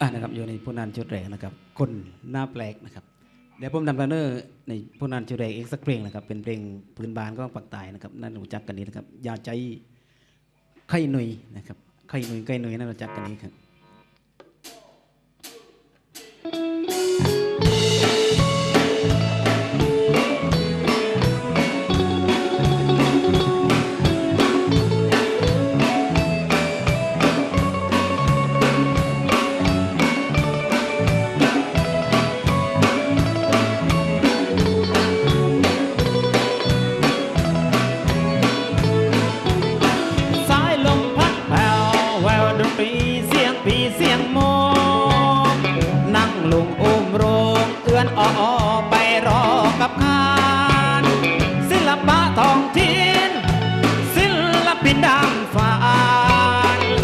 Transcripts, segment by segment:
อ่านะครับอยู่ในผู้นันชุดแรกนะครับ คนหน้าแปลกนะครับเดี๋ยวผมนำเนอร์ในผู้นันชุดแรกอีกสักเพลงนะครับ เป็นเพลงพื้นบ้านของปักตายนะครับนั่นรู้จักกันดีนะครับอยาใจไข่หนุยนะครับไข่หนุยไข่หนุยนั่นรู้จักกันดีครับ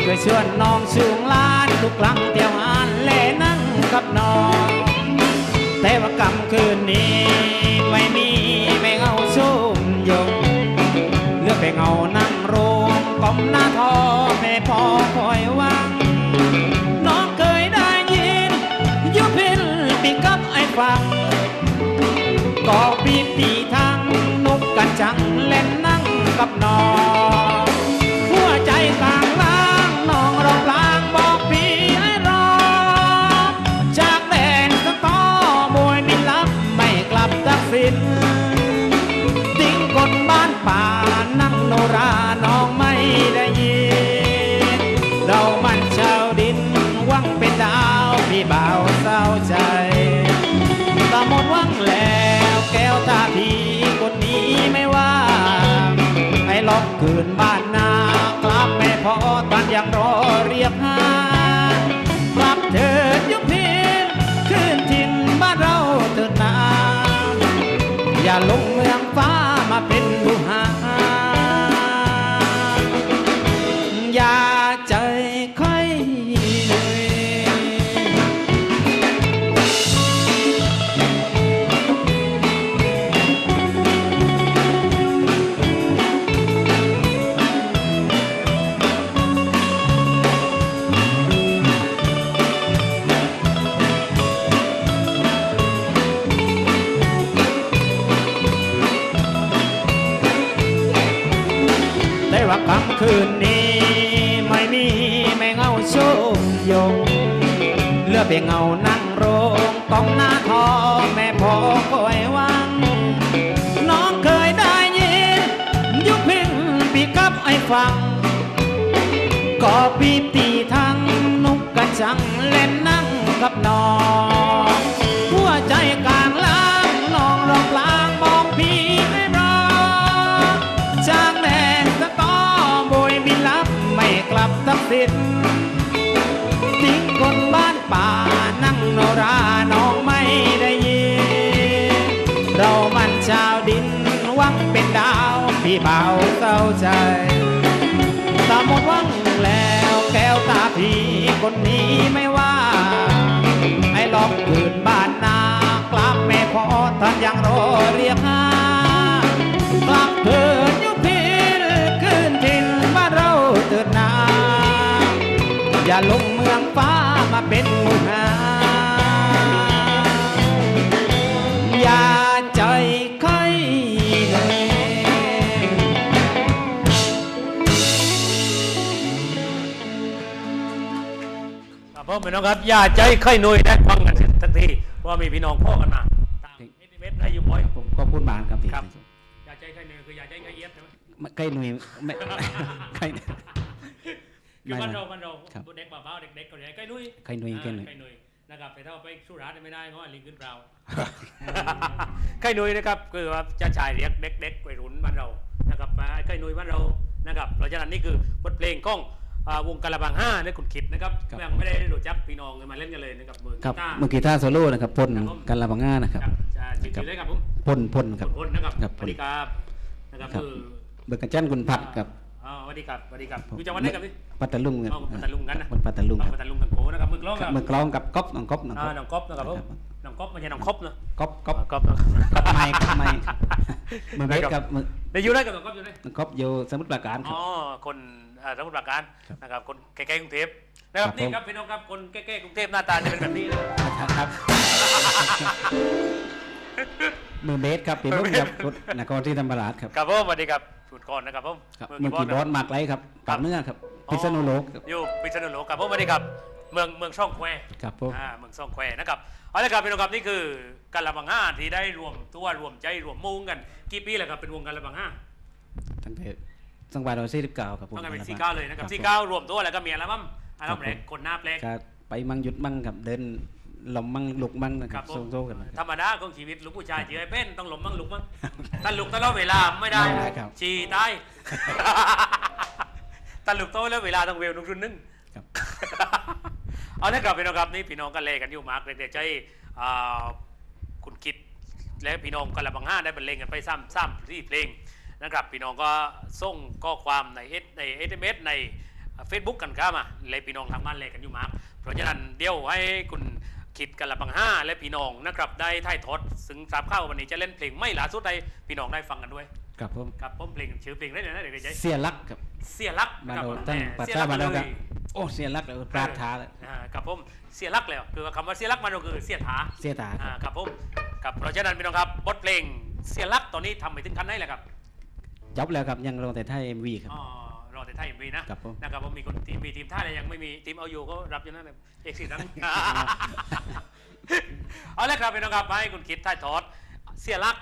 านเพื่อชวนน้องชูงลานทุกครั้งเที่ยวงานเล่นั่งกับน้อง แต่ว่ากำคืนนี้ ไม่มีไม่เงาชุ่มยงเลือกไปเงานั่งโรงก้มหน้าทอให้พอคอยวัง น้องเคยได้ยินยุพินปีกับไอ้ฟังก็ปีตีทางนุกกันจังเล่นนั่งกับน้อง คืนบ้านนากลับแม่พอตันยังรอเรียกหากลับเถิดยุพินคืนถิ่นบ้านเราเถิดนาอย่าลง เหลือเพียงเงานั่งโรงต้องหน้าทอแม่พอคอยวัง น้องเคยได้ยิน ยุพินปีกับไอ้ฟัง ก็ปีตีทั้งนุกกระจังเล่นนั่งกับน้องหัวใจกลางล้างน้องร้องกลางบอกพี่ให้รอจากแดนสะตอโบยบินลับไม่กลับทักสิ้น ป่านั่งโนราน้องไม่ได้ยินเรามันชาวดินหวังเป็นดาวพี่เบาเศร้าใจตาหมดหวังแล้วแก้วตาพี่คนนี้ไม่ว่าให้ลองคืนบ้านนากลับไม่พอท่านยังรอเรียกหากลับเถิดยุพินคืนถิ่นบ้านเราเถิดนาอย่าลงเมืองฟ้า มาเป็นหมูหาอย่าใจใครเลยครับผมพี่น้องครับอย่าใจไข่หนุ่ยได้ฟังกันทันทีเพราะว่ามีพี่น้องพ่อกันมาตามเอติเมตรได้อยู่บ่อย ผมก็พูดบานครับพี่ครับอย่าใจไข่หนุ่ยคืออย่าใจไข่เอียดใช่ไหมไข่หนุยไม่ไข่ คือบ้านเราบ้านเราครับเด็กบ่าวๆเด็กๆก็เรียกไข่หนุ่ยไข่หนุยไข่หนุยอ่าไข่หนุ่ยนะครับแต่ถ้าเอาไปสู้ร้านไม่ได้เพราะว่าลิงขึ้นเราไข่หนุ่ยนะครับคือว่าจะชายเรียกเด็กๆวัยรุ่นบ้านเรานะครับมาไข่หนุ่ยบ้านเรานะครับเพราะฉะนั้นนี่คือบทเพลงของอ่าวงกะละบังห้าในคุณคิดนะครับครับยังไม่ได้รู้จักพี่น้องเลยมาเล่นกันเลยนะครับมือครับกีตาร์เมื่อกี้ท่าโซโล่นะครับพ่นครับผมกันละบังงานะครับครับจะชื่อเลยครับผมพ่นพ่นครับพลนะครับครับสวัสดีครับนะครับครับคือเบิกกันจันคุณพัดกับ อ๋อสวัสดีครับสวัสดีครับอยู่จังหวัดไหนครับพี่ปัตตาลุงกันอ๋อปัตตาลุงกันนะปัตตาลุงครับปัตตาลุงกันโกนะครับมือกล้องคครัรับบมือกลองกับก๊อฟน้องก๊อฟน้องอ่าก๊อฟน้องก๊อฟนะครับผมครับน้องก๊อฟไม่ใช่น้องคบเนอะก๊อปก๊อปก๊อฟก๊อปไม่ก๊อปไม่มือเบสกับมือได้อยู่ได้กับน้องก๊อฟอยู่ได้ก๊อปอยู่สมุทรปราการครัอ๋บอคนอ่าสมุทรปราการครับนะครับคนใกล้ๆกรุงเทพนะครับครับนี่ผมครับพี่น้องครับคนใกล้ๆกรุงเทพหน้าตาจะเป็นแบบนี้นะครับมือเบสครับเป็นรุ่นครับรถนครที่ธรรมราชครับครับผมสวัสดีครับ สุดก่อนนะครับผมครับเมืองมือกีกีบบออลสมากไรครับปากเนื้อครับพิษณุโลกครับอยู่พิษณุโลกครับผมสวัสดีครับ เมืองเมืองช่องแควครับผมอ่าเมืองช่องแควนะครับเอาละครับพี่น้องครับนี่คือการละบังห้าที่ได้รวมตัวรวมใจรวมมุงกันกี่ปีแล้วครับเป็นวงการละบังห้าตั้งแต่สังวาสสี่สิบเก้าครับผมต้องการเป็นอัลซีบั้มเก้าเลยนะครับผมซีเก้ารวมตัวแล้วก็มีอัลบั้มอัลบั้มครับผมแรกคนหน้าแปลกก็ไปมั่งหยุดมั่งครับเดินห ลมมั่งลุกมั่งนะคครัรับบผมโซ่ๆกันนะคธรรับ รมดาของชีวิตลูกผู้ชายเจอไอ้เป็นต้องหลบมั่งลุกมั่งถ้าลุกตลอดเวลาไม่ได้ไม่ได้ครับ ชีตายถ้าลุกตลอดเวลาต้องเวลนุ่งรุ่นนึง ครับ เอาละครับพี่น้องครับนี่พี่น้องกันเลยกันอยู่มากเลยเดี๋ยวใจอ่าคุณคิดและพี่น้องกันละบางห้าได้บรรเลงกันไปซ้ำซ้ำที่เพลงนะครับพี่น้องก็ส่งข้อความในเอในเอสเอ็มในเฟซบุ๊กกันเข้ามาเลยพี่น้องทางบ้านเลยกันอยู่มากเพราะฉะนั้นเดี๋ยวให้คุณ คิดกันละบางห้าและพี่น้องนะครับได้ถ่ายทอดซึ่งทราบเข้าววันนี้จะเล่นเพลงไม่ล่าสุดใดพี่น้องได้ฟังกันด้วยครับผมครับผมเพลงชื่อเพลงได้เลยนะเด็กๆใจเสียรักครับเสียรักมาครับโดผมตั้งแหปัสเสียสารักวะแล้วเลก็ยโอ้เสียรักแล้วปราดท้าเลยอ่าครับผมเสียรักแล้วคือคำว่าเสียรักมันก็คือเสียถาเสียตาคอ่ารับครับผมครับเพราะฉะนั้นพี่น้องครับบทเพลงเสียรักตอนนี้ทำไปถึงขั้นไหนแล้วครับจบแล้วครับยังรอแต่ท่าเอ็มวีครับอ๋อรอ แต่ไทยเอ็มวีนะครับผม นะครับผมมีคนทีมมีทีมท่าอะไรยังไม่มีทีมเอาอยู่ก็รับอยู่นั่นเลยเอกสิทธิ์นั้นเอาละครับพี่น้องครับมาให้คุณคิดถ่ายทอดเสียรัก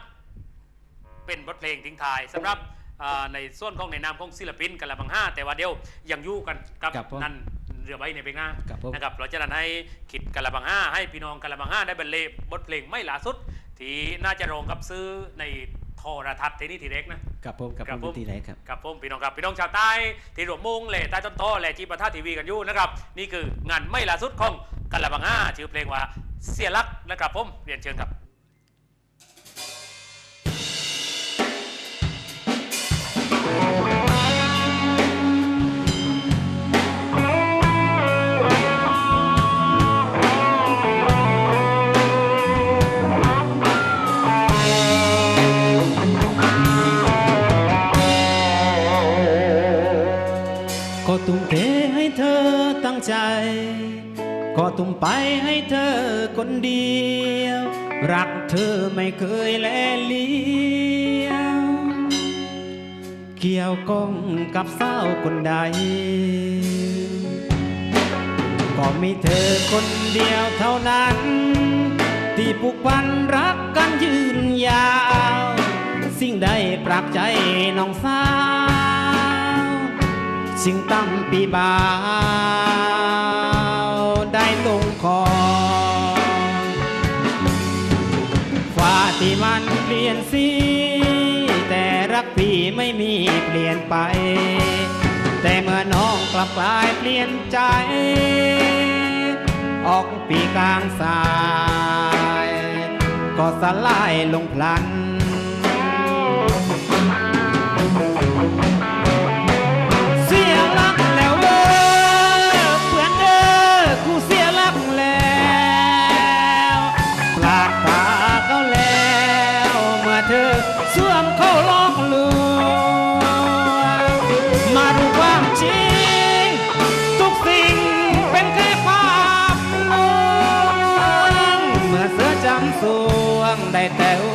เป็นบทเพลงทิ้งท้ายสำหรับอ่าในส่วนของในนามของศิลปินกันละบางห้า แต่ว่าเดียวยังอยู่กันกับครับผมนั่นเรือใบในเพลงหน้าครับผม นะครับเราจะนั้นให้คิดกันละบางห้า ให้พี่น้องกันละบางห้าได้บรรเลงบทเพลงไม่ล่าสุด ที่น่าจะรองกับซื้อใน โทรทัศน์ที่นี่ทีเล็กนะ กับผมกับครับผมผมตีไหนครับครับผมพี่น้องครับพี่น้องชาวใต้ที่รวมมุงเลยใต้ต้นโตและจีปะท่าทีวีกันอยู่นะครับ นี่คืองานไม่ล่าสุดของกันละบางห้าชื่อเพลงว่าเสียรักนะครับผมเรียนเชิญครับ ก็ตุ้มไปให้เธอคนเดียว รักเธอไม่เคยแลเลียวเกี่ยวก้องกับสาวคนใด ก็มีเธอคนเดียวเท่านั้น ที่ผูกพันรักกันยืนยาว สิ่งใดปรักใจน้องสาว สิ่งตั้มปีบา มันเปลี่ยนสี แต่รักพี่ไม่มีเปลี่ยนไป แต่เมื่อน้องกลับกลายเปลี่ยนใจ ออกปีกลางสาย ก็สลายลงพลัน ว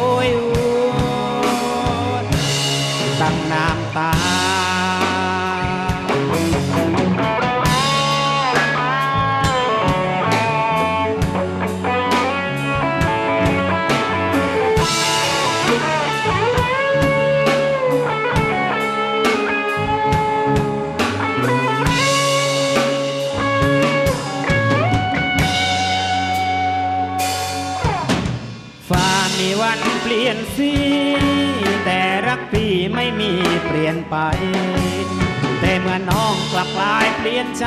มื่อน้องกลับกลายเปลี่ยนใจ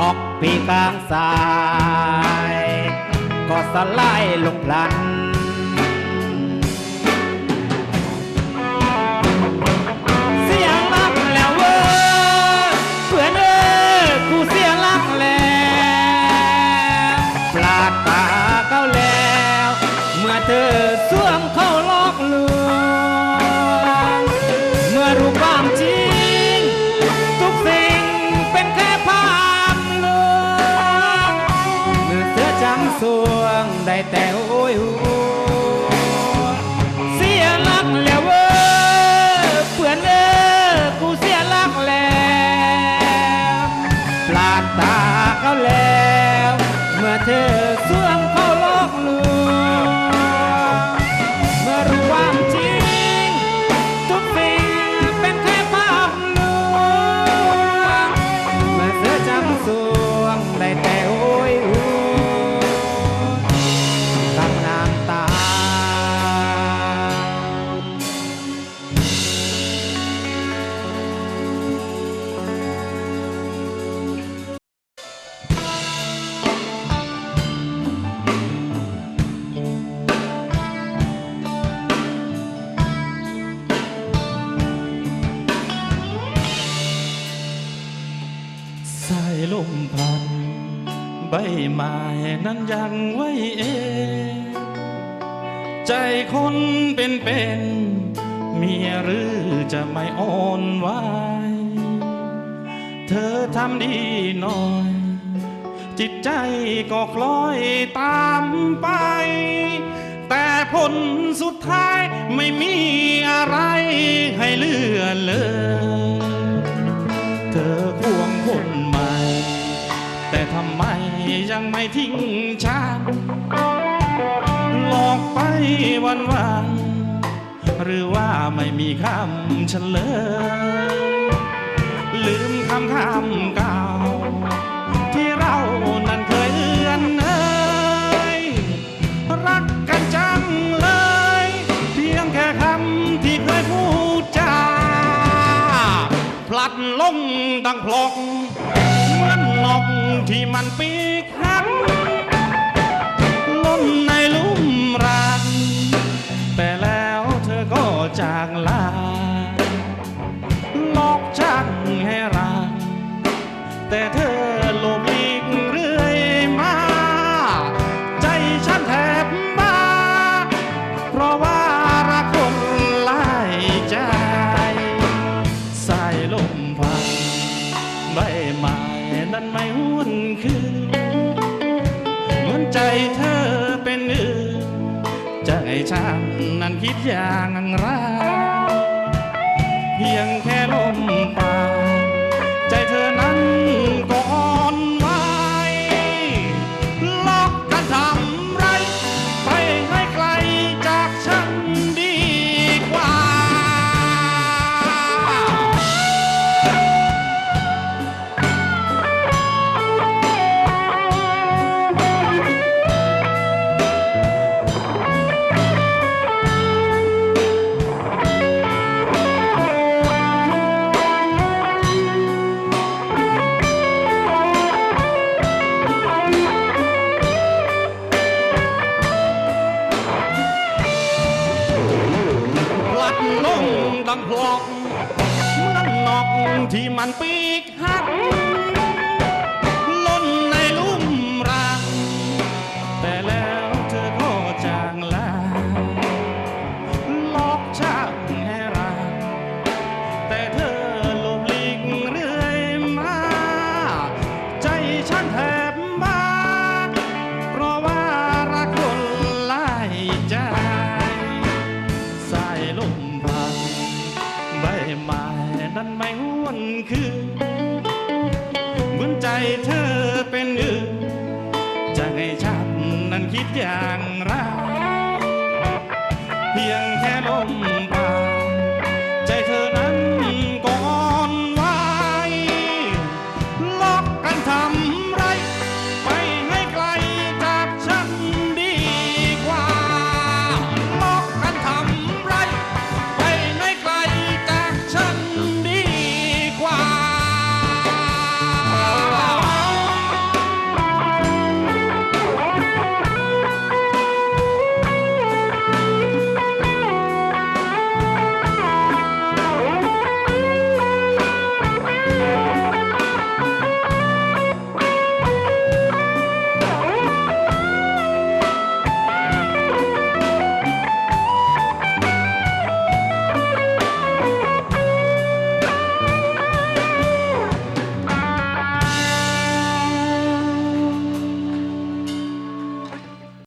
ออกปีกลางสาย ก็สลายลงพลัน แต่โอ้ยหัวเสียหลักแล้วเว้ยเพื่อนเอ้ยกูเสียหลักแล้วปลาดตาเขาแล้ว ใบไม้นั้นยังไว้เอง ใจคนเป็นเป็นเมียหรือจะไม่อ่อนไหวเธอทำดีหน่อย จิตใจก็คล้อยตามไป แต่ผลสุดท้ายไม่มีอะไรให้เลือเลย เธอควง ยังไม่ทิ้งฉันหลอกไปวันวันหรือว่าไม่มีคำเฉลยลืมคำคำเก่าที่เรานั้นเคยเอื้อนเอยรักกันจังเลย เพียงแค่คำที่เคยพูดจาพลัดลงดังพลอกเหมือนนกที่มันปี หลบหลีกเรื่อยมา ใจฉันแทบบ้า เพราะว่ารักคนหลายใจ สายลมพัดใบไม้นั้นไม่หวนคืนเหมือนใจเธอเป็นอื่นใจฉันนั้นคิดอย่างไร ஞானம்